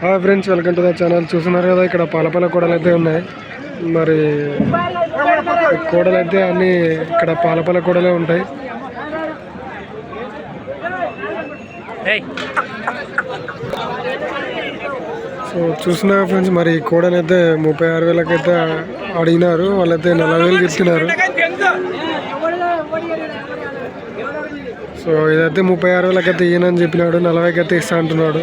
Hi friends welcome to the channel చూస్తున్నారు కదా ఇక్కడ పాలపాల కూడలు అయితే ఉన్నాయి. మరి కూడలు అయితే అన్ని ఇక్కడ పాలపాల కూడలే ఉంటాయి. సో చూస్తున్నా ఫ్రెండ్స్ మరి కూడలు అయితే ముప్పై ఆరు వేలకైతే అడిగినారు. వాళ్ళైతే నలభై వేలు చెప్తున్నారు. సో ఇదైతే ముప్పై ఆరు వేలకైతే ఈయనని చెప్పినాడు నలభైకి అయితే ఇస్తా అంటున్నాడు.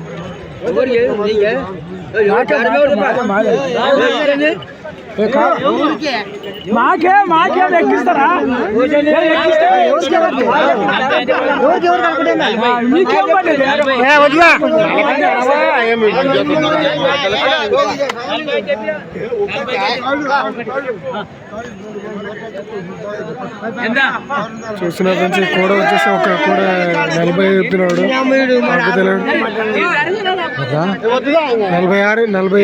మాకే మాకే ఎక్కిస్తారా? చూసిన ఫ్రెండ్స్ కూడ వచ్చేసి ఒక కూడ నలభై చెప్తున్నాడు నాకు తెలియదు నలభై ఆరు నలభై.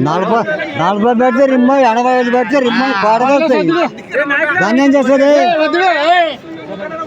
నలభై నలభై పెడితే రిమ్మ ఎనభై ఐదు పెడితే రిమ్మ పాడదొస్తాయి దాన్ని ఏం చేస్తుంది?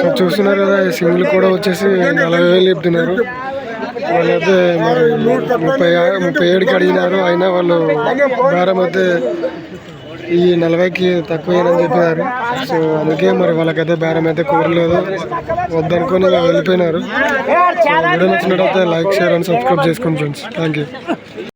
సో చూస్తున్నారు కదా సింగిల్ కూడా వచ్చేసి నలభై వేలు చెప్తున్నారు. వాళ్ళైతే మరి ముప్పై ముప్పై ఏడుకి అడిగినారు. అయినా వాళ్ళు భారం అయితే ఈ నలభైకి తక్కువేనని చెప్పినారు సో అందుకే మరి వాళ్ళకైతే బేరం అయితే కోరలేదు. వద్దనుకొని వెళ్ళిపోయినారు. సో వీడియో నచ్చినట్టయితే లైక్ షేర్ అండ్ సబ్స్క్రైబ్ చేసుకోండి ఫ్రెండ్స్. Thank you